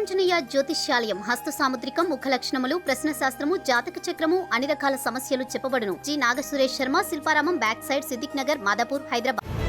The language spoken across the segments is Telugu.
వీరాంజనేయ జ్యోతిష్యాలయం హస్త సాముద్రికం ముఖ లక్షణములు ప్రశ్న శాస్త్రము జాతక చక్రము అన్ని రకాల సమస్యలు చెప్పబడును. G. Nagasuresh Sharma Shilparamam back side Siddiq Nagar Madhapur Hyderabad.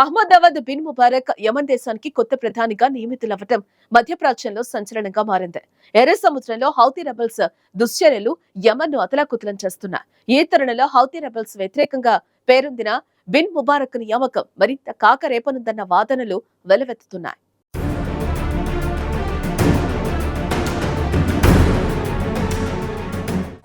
Ahmedabad bin Mubarak Yemen దేశానికి కొత్త ప్రధానిగా నియమితులవ్వటం మధ్యప్రాచ్యంలో సంచలనంగా మారింది. ఎర్ర సముద్రంలో హౌతీ రెబల్స్ దుశ్చర్యలు యమన్ను అతలాకుతలం చేస్తున్నాయి. ఈ తరుణంలో హౌతీ రెబల్స్ వ్యతిరేకంగా పేరొందిన బిన్ ముబారక్ నియామకం మరింత కాకరేపనుందన్న వాదనలు వెలువెత్తుతున్నాయి.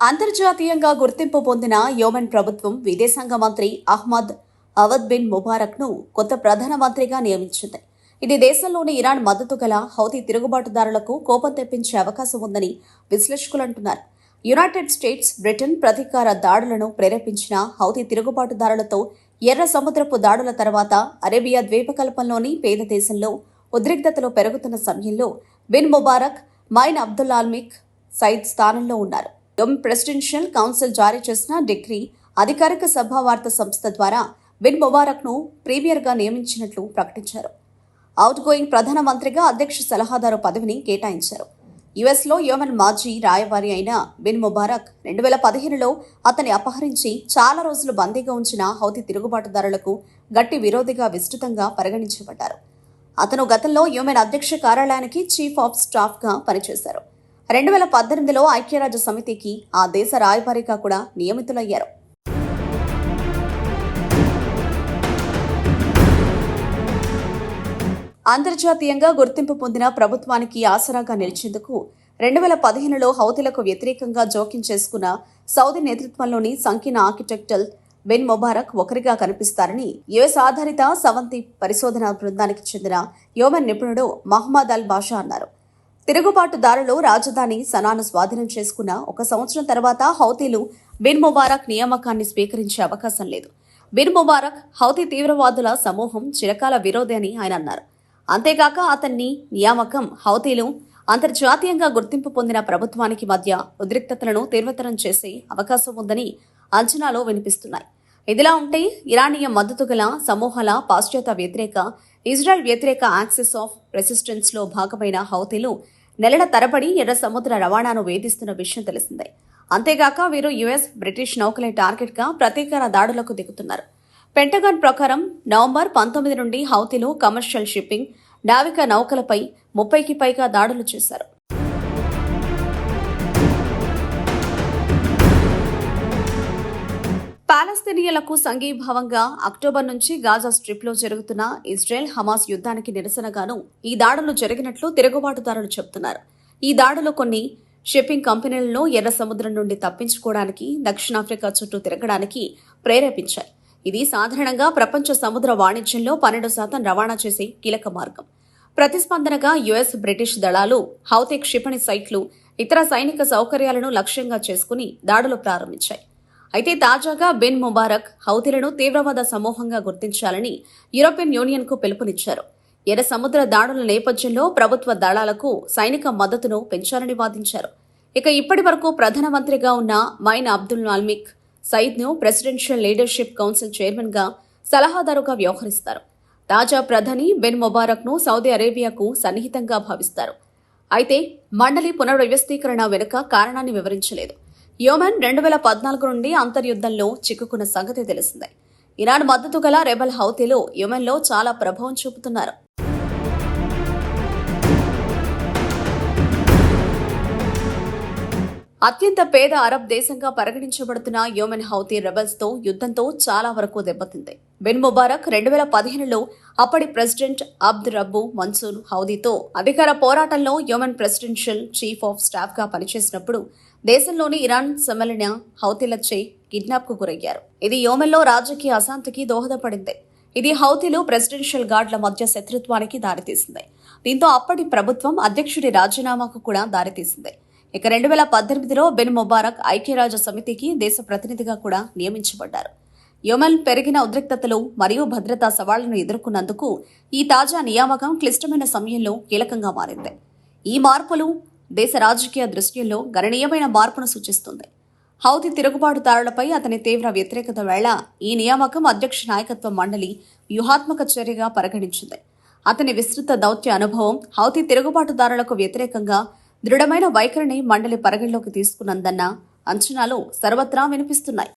అంతర్జాతీయంగా గుర్తింపు పొందిన యోమన్ ప్రభుత్వం విదేశాంగ మంత్రి అహ్మద్ అవద్ బిన్ ముబారక్ను కొత్త ప్రధానమంత్రిగా నియమించింది. ఇది దేశంలోని ఇరాన్ మద్దతు గల హౌతీ తిరుగుబాటుదారులకు కోపం తెప్పించే అవకాశం ఉందని విశ్లేషకులు అంటున్నారు. యునైటెడ్ స్టేట్స్ బ్రిటన్ ప్రతీకార దాడులను ప్రేరేపించిన హౌతీ తిరుగుబాటుదారులతో ఎర్ర సముద్రపు దాడుల తర్వాత అరేబియా ద్వీపకల్పంలోని పేద దేశంలో ఉద్రిక్తతలు పెరుగుతున్న సమయంలో bin Mubarak Maeen Abdul Almalik Saeed స్థానంలో ఉన్నారు. యోమ్ ప్రెసిడెన్షియల్ కౌన్సిల్ జారీ చేసిన డిగ్రీ అధికారిక సభ వార్తా సంస్థ ద్వారా బిన్ ముబారక్ను ప్రీమియర్గా నియమించినట్లు ప్రకటించారు. అవుట్ గోయింగ్ ప్రధానమంత్రిగా అధ్యక్ష సలహాదారు పదవిని కేటాయించారు. యుఎస్లో యోమన్ మాజీ రాయబారి అయిన బిన్ ముబారక్ రెండు వేల పదిహేనులో అతన్ని అపహరించి చాలా రోజులు బందీగా ఉంచిన హౌతి తిరుగుబాటుదారులకు గట్టి విరోధిగా విస్తృతంగా పరిగణించబడ్డారు. అతను గతంలో యుఎన్ అధ్యక్ష కార్యాలయానికి చీఫ్ ఆఫ్ స్టాఫ్గా పనిచేశారు. రెండు వేల పద్దెనిమిదిలో ఐక్యరాజ్య సమితికి ఆ దేశ రాయబారిగా కూడా నియమితులయ్యారు. అంతర్జాతీయంగా గుర్తింపు పొందిన ప్రభుత్వానికి ఆసరాగా నిలిచేందుకు రెండు వేల పదిహేనులో హౌతీలకు వ్యతిరేకంగా జోక్యం చేసుకున్న సౌదీ నేతృత్వంలోని సంకీర్ణ ఆర్కిటెక్టల్ బెన్ ముబారక్ ఒకరిగా కనిపిస్తారని యుఎస్ ఆధారిత సవంతి పరిశోధన బృందానికి చెందిన యోమన్ నిపుణుడు మహమ్మద్ అల్ బాషా అన్నారు. తిరుగుబాటుదారులు రాజధాని సనాను స్వాధీనం చేసుకున్న ఒక సంవత్సరం తర్వాత హౌతీలు బిన్ ముబారక్ నియామకాన్ని స్వీకరించే అవకాశం లేదు. బిన్ ముబారక్ హౌతీ తీవ్రవాదుల సమూహం చిరకాల విరోధి అని ఆయన అన్నారు. అంతేకాక అతన్ని నియామకం హౌతీలు అంతర్జాతీయంగా గుర్తింపు పొందిన ప్రభుత్వానికి మధ్య ఉద్రిక్తతలను తీవ్రతరం చేసే అవకాశం ఉందని అంచనాలు వినిపిస్తున్నాయి. ఇదిలా ఉంటే ఇరానియన్ మద్దతు గల సమూహాల పాశ్చాత్య వ్యతిరేక ఇజ్రాయెల్ వ్యతిరేక యాక్సిస్ ఆఫ్ రెసిస్టెన్స్లో భాగమైన హౌతీలు నెలల తరబడి ఎర్ర సముద్ర రవాణాను వేధిస్తున్న విషయం తెలిసిందే. అంతేగాక వీరు యుఎస్ బ్రిటిష్ నౌకలే టార్గెట్గా ప్రతీకార దాడులకు దిగుతున్నారు. పెంటగాన్ ప్రకారం నవంబర్ పంతొమ్మిది నుండి హౌతీలో కమర్షియల్ షిప్పింగ్ నావిక నౌకలపై ముప్పైకి పైగా దాడులు చేశారు. పాలస్తీనియలకు సంఘీభావంగా అక్టోబర్ నుంచి గాజా స్ట్రిప్లో జరుగుతున్న ఇజ్రాయెల్ హమాస్ యుద్ధానికి నిరసనగాను ఈ దాడులు జరిగినట్లు తిరుగుబాటుదారులు చెబుతున్నారు. ఈ దాడులు కొన్ని షిప్పింగ్ కంపెనీలను ఎర్ర సముద్రం నుండి తప్పించుకోవడానికి దక్షిణాఫ్రికా చుట్టూ తిరగడానికి ప్రేరేపించాయి. ఇది సాధారణంగా ప్రపంచ సముద్ర వాణిజ్యంలో పన్నెండు శాతం రవాణా చేసే కీలక మార్గం. ప్రతిస్పందనగా యుఎస్ బ్రిటిష్ దళాలు హౌతే క్షిపణి సైట్లు ఇతర సైనిక సౌకర్యాలను లక్ష్యంగా చేసుకుని దాడులు ప్రారంభించాయి. అయితే తాజాగా బిన్ ముబారక్ హౌతీలను తీవ్రవాద సమూహంగా గుర్తించాలని యూరోపియన్ యూనియన్కు పిలుపునిచ్చారు. ఎర్ర సముద్ర దాడుల నేపథ్యంలో ప్రభుత్వ దళాలకు సైనిక మద్దతును పెంచాలని వాదించారు. ఇక ఇప్పటి వరకు ప్రధానమంత్రిగా ఉన్న మైన్ అబ్దుల్ మాల్మిక్ సయీద్ను ప్రెసిడెన్షియల్ లీడర్షిప్ కౌన్సిల్ చైర్మన్గా సలహాదారుగా వ్యవహరిస్తారు. తాజా ప్రధాని బెన్ ముబారక్ను సౌదీ అరేబియాకు సన్నిహితంగా భావిస్తారు. అయితే మండలి పునర్వ్యవస్థీకరణ వెనుక కారణాన్ని వివరించలేదు. యోమన్ రెండు వేల పద్నాలుగు నుండి అంతర్యుద్ధంలో చిక్కుకున్న సంగతి తెలిసిందే. ఇరాన్ మద్దతు గల రెబల్ హౌతీలు యోమెన్లో చాలా ప్రభావం చూపుతున్నారు. అత్యంత పేద అరబ్ దేశంగా పరిగణించబడుతున్న యోమెన్ హౌతీ రెబల్స్తో యుద్ధంతో చాలా వరకు దెబ్బతింది. బెన్ ముబారక్ రెండు వేల పదిహేనులో అప్పటి ప్రెసిడెంట్ అబ్ద్ రబ్బు మన్సూర్ హౌదీతో అధికార పోరాటంలో యోమెన్ ప్రెసిడెన్షియల్ చీఫ్ ఆఫ్ స్టాఫ్గా పనిచేసినప్పుడు దేశంలోని ఇరాన్ సమ్మేళన హౌతీలచే కిడ్నాప్కు గురయ్యారు. ఇది యోమెన్లో రాజకీయ అశాంతికి దోహదపడింది. ఇది హౌతీలు ప్రెసిడెన్షియల్ గార్డుల మధ్య శత్రుత్వానికి దారితీసింది. దీంతో అప్పటి ప్రభుత్వం అధ్యక్షుడి రాజీనామాకు కూడా దారితీసింది. ఇక రెండు వేల పద్దెనిమిదిలో బెన్ ముబారక్ ఐక్యరాజ్య సమితికి దేశ ప్రతినిధిగా కూడా నియమించబడ్డారు. యొమెన్ పెరిగిన ఉద్రిక్తతలు మరియు భద్రతా సవాళ్ళను ఎదుర్కొన్నందుకు ఈ తాజా నియామకం క్లిష్టమైన సమయంలో కీలకంగా మారింది. ఈ మార్పులు దేశ రాజకీయ దృశ్యంలో గణనీయమైన మార్పును సూచిస్తుంది. హౌతి తిరుగుబాటుదారులపై అతని తీవ్ర వ్యతిరేకత వేళ ఈ నియామకం అధ్యక్ష నాయకత్వ మండలి వ్యూహాత్మక చర్యగా పరిగణించింది. అతని విస్తృత దౌత్య అనుభవం హౌతి తిరుగుబాటుదారులకు వ్యతిరేకంగా దృఢమైన వైఖరిని మండలి పరిగణలోకి తీసుకున్నందన్న అంచనాలు సర్వత్రా వినిపిస్తున్నాయి.